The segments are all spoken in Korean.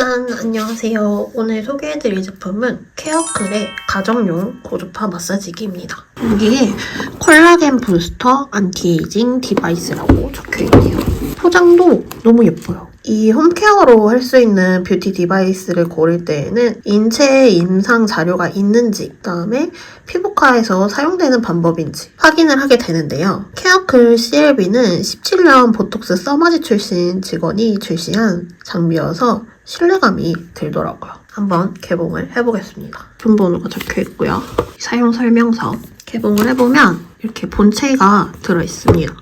짠! 안녕하세요. 오늘 소개해드릴 제품은 케어클의 가정용 고주파 마사지기입니다. 여기에 콜라겐 부스터 안티에이징 디바이스라고 적혀있네요. 포장도 너무 예뻐요. 이 홈케어로 할 수 있는 뷰티 디바이스를 고를 때에는 인체 임상 자료가 있는지, 그다음에 피부과에서 사용되는 방법인지 확인을 하게 되는데요. 케어클 CLB는 17년 보톡스 써마지 출신 직원이 출시한 장비여서 신뢰감이 들더라고요. 한번 개봉을 해보겠습니다. 전번호가 적혀 있고요. 사용 설명서 개봉을 해보면 이렇게 본체가 들어있습니다.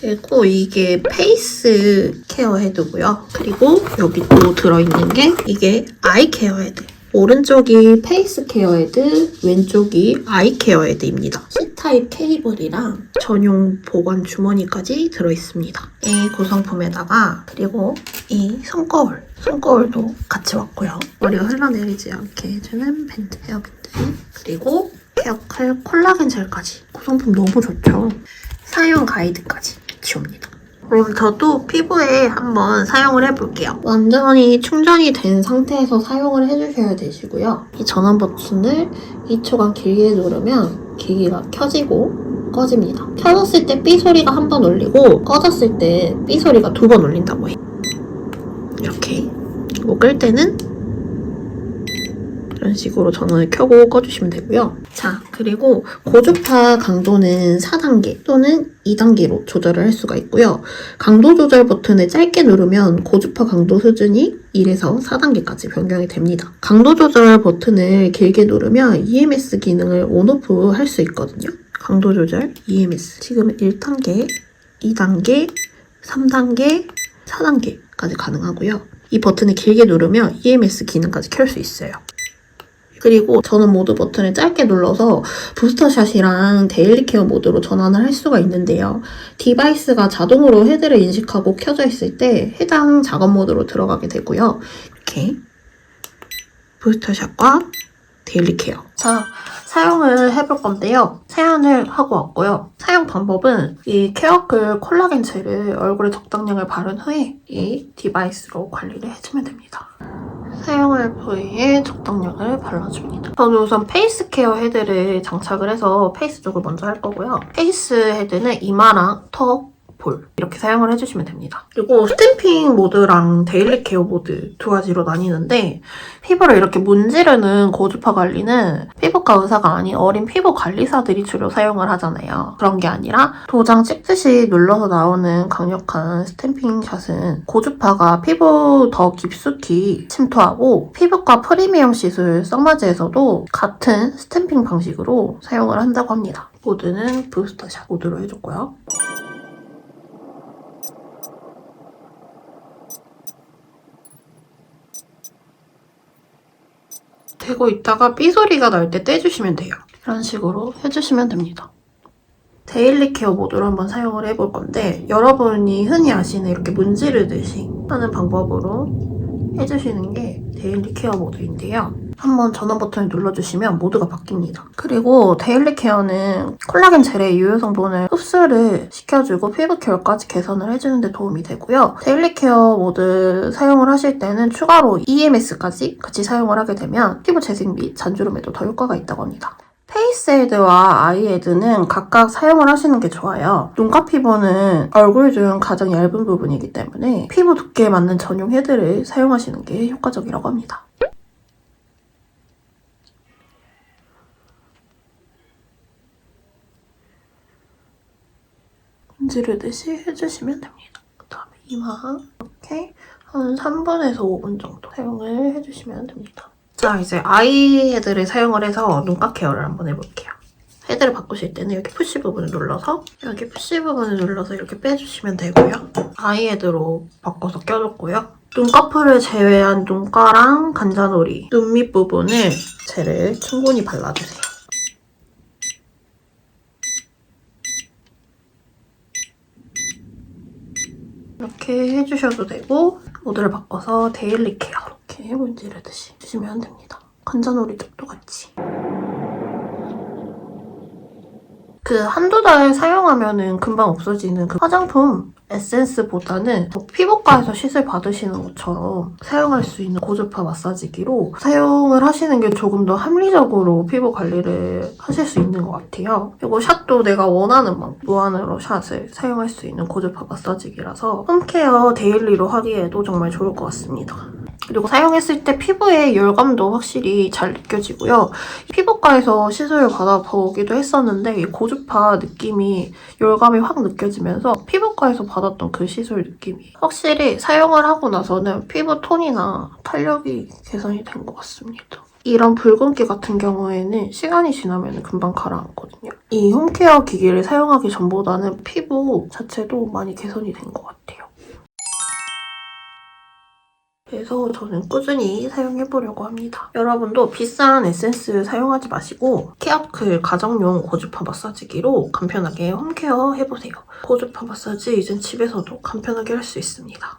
그리고 이게 페이스 케어 헤드고요. 그리고 여기 또 들어있는 게 이게 아이 케어 헤드. 오른쪽이 페이스 케어 헤드, 왼쪽이 아이 케어 헤드입니다. C타입 케이블이랑 전용 보관 주머니까지 들어있습니다. 이 구성품에다가 그리고 이 손거울, 손거울도 같이 왔고요. 머리가 흘러내리지 않게 해주는 밴드, 헤어밴드 그리고 케어칼 콜라겐 젤까지 구성품 너무 좋죠. 사용 가이드까지 같이 옵니다. 그럼 저도 피부에 한번 사용을 해볼게요. 완전히 충전이 된 상태에서 사용을 해주셔야 되시고요. 이 전원 버튼을 2초간 길게 누르면 기기가 켜지고 꺼집니다. 켜졌을 때 삐 소리가 한 번 울리고 꺼졌을 때 삐 소리가 두 번 울린다고 해요. 이렇게. 그리고 끌 때는 이런 식으로 전원을 켜고 꺼주시면 되고요. 자, 그리고 고주파 강도는 4단계 또는 2단계로 조절을 할 수가 있고요. 강도 조절 버튼을 짧게 누르면 고주파 강도 수준이 1에서 4단계까지 변경이 됩니다. 강도 조절 버튼을 길게 누르면 EMS 기능을 온오프 할 수 있거든요. 강도 조절 EMS. 지금 1단계, 2단계, 3단계, 4단계까지 가능하고요. 이 버튼을 길게 누르면 EMS 기능까지 켤 수 있어요. 그리고 전원 모드 버튼을 짧게 눌러서 부스터샷이랑 데일리 케어 모드로 전환을 할 수가 있는데요. 디바이스가 자동으로 헤드를 인식하고 켜져 있을 때 해당 작업 모드로 들어가게 되고요. 이렇게 부스터샷과 데일리 케어. 자, 사용을 해볼 건데요. 세안을 하고 왔고요. 사용 방법은 이 케어클 콜라겐 젤을 얼굴에 적당량을 바른 후에 이 디바이스로 관리를 해주면 됩니다. 사용할 부위에 적당량을 발라줍니다. 저는 우선 페이스 케어 헤드를 장착을 해서 페이스 쪽을 먼저 할 거고요. 페이스 헤드는 이마랑 턱, 볼 이렇게 사용을 해주시면 됩니다. 그리고 스탬핑 모드랑 데일리 케어 모드 두 가지로 나뉘는데 피부를 이렇게 문지르는 고주파 관리는 피부과 의사가 아닌 어린 피부 관리사들이 주로 사용을 하잖아요. 그런 게 아니라 도장 찍듯이 눌러서 나오는 강력한 스탬핑 샷은 고주파가 피부 더 깊숙이 침투하고 피부과 프리미엄 시술 썸마즈에서도 같은 스탬핑 방식으로 사용을 한다고 합니다. 모드는 부스터샷 모드로 해줬고요. 되고 있다가 삐 소리가 날 때 떼주시면 돼요. 이런 식으로 해주시면 됩니다. 데일리 케어 모드로 한번 사용을 해볼 건데 여러분이 흔히 아시는 이렇게 문지르듯이 하는 방법으로 해주시는 게 데일리 케어 모드인데요. 한번 전원 버튼을 눌러주시면 모드가 바뀝니다. 그리고 데일리 케어는 콜라겐 젤의 유효 성분을 흡수를 시켜주고 피부 결까지 개선을 해주는 데 도움이 되고요. 데일리 케어 모드 사용을 하실 때는 추가로 EMS까지 같이 사용을 하게 되면 피부 재생 및 잔주름에도 더 효과가 있다고 합니다. 페이스 헤드와 아이 헤드는 각각 사용을 하시는 게 좋아요. 눈가 피부는 얼굴 중 가장 얇은 부분이기 때문에 피부 두께에 맞는 전용 헤드를 사용하시는 게 효과적이라고 합니다. 문지르듯이 해주시면 됩니다. 그 다음에 이마 이렇게 한 3분에서 5분 정도 사용을 해주시면 됩니다. 자 이제 아이 헤드를 사용을 해서 눈가 케어를 한번 해볼게요. 헤드를 바꾸실 때는 여기 푸시 부분을 눌러서 여기 푸시 부분을 눌러서 이렇게 빼주시면 되고요. 아이 헤드로 바꿔서 껴줬고요. 눈꺼풀을 제외한 눈가랑 관자놀이, 눈 밑 부분을 젤을 충분히 발라주세요. 이렇게 해주셔도 되고 모드를 바꿔서 데일리 케어 이렇게 문지르듯이 해주시면 됩니다. 관자놀이 쪽도 같이 그 한두 달 사용하면은 금방 없어지는 그 화장품 에센스보다는 뭐 피부과에서 시술 받으시는 것처럼 사용할 수 있는 고주파 마사지기로 사용을 하시는 게 조금 더 합리적으로 피부 관리를 하실 수 있는 것 같아요. 그리고 샷도 내가 원하는 만큼 무한으로 샷을 사용할 수 있는 고주파 마사지기라서 홈케어 데일리로 하기에도 정말 좋을 것 같습니다. 그리고 사용했을 때 피부의 열감도 확실히 잘 느껴지고요. 피부과에서 시술을 받아보기도 했었는데 이 고주파 느낌이 열감이 확 느껴지면서 피부과에서 받았던 그 시술 느낌이 확실히 사용을 하고 나서는 피부 톤이나 탄력이 개선이 된 것 같습니다. 이런 붉은기 같은 경우에는 시간이 지나면 금방 가라앉거든요. 이 홈케어 기기를 사용하기 전보다는 피부 자체도 많이 개선이 된 것 같아요. 그래서 저는 꾸준히 사용해보려고 합니다. 여러분도 비싼 에센스 사용하지 마시고 케어클 가정용 고주파 마사지기로 간편하게 홈케어 해보세요. 고주파 마사지 이젠 집에서도 간편하게 할 수 있습니다.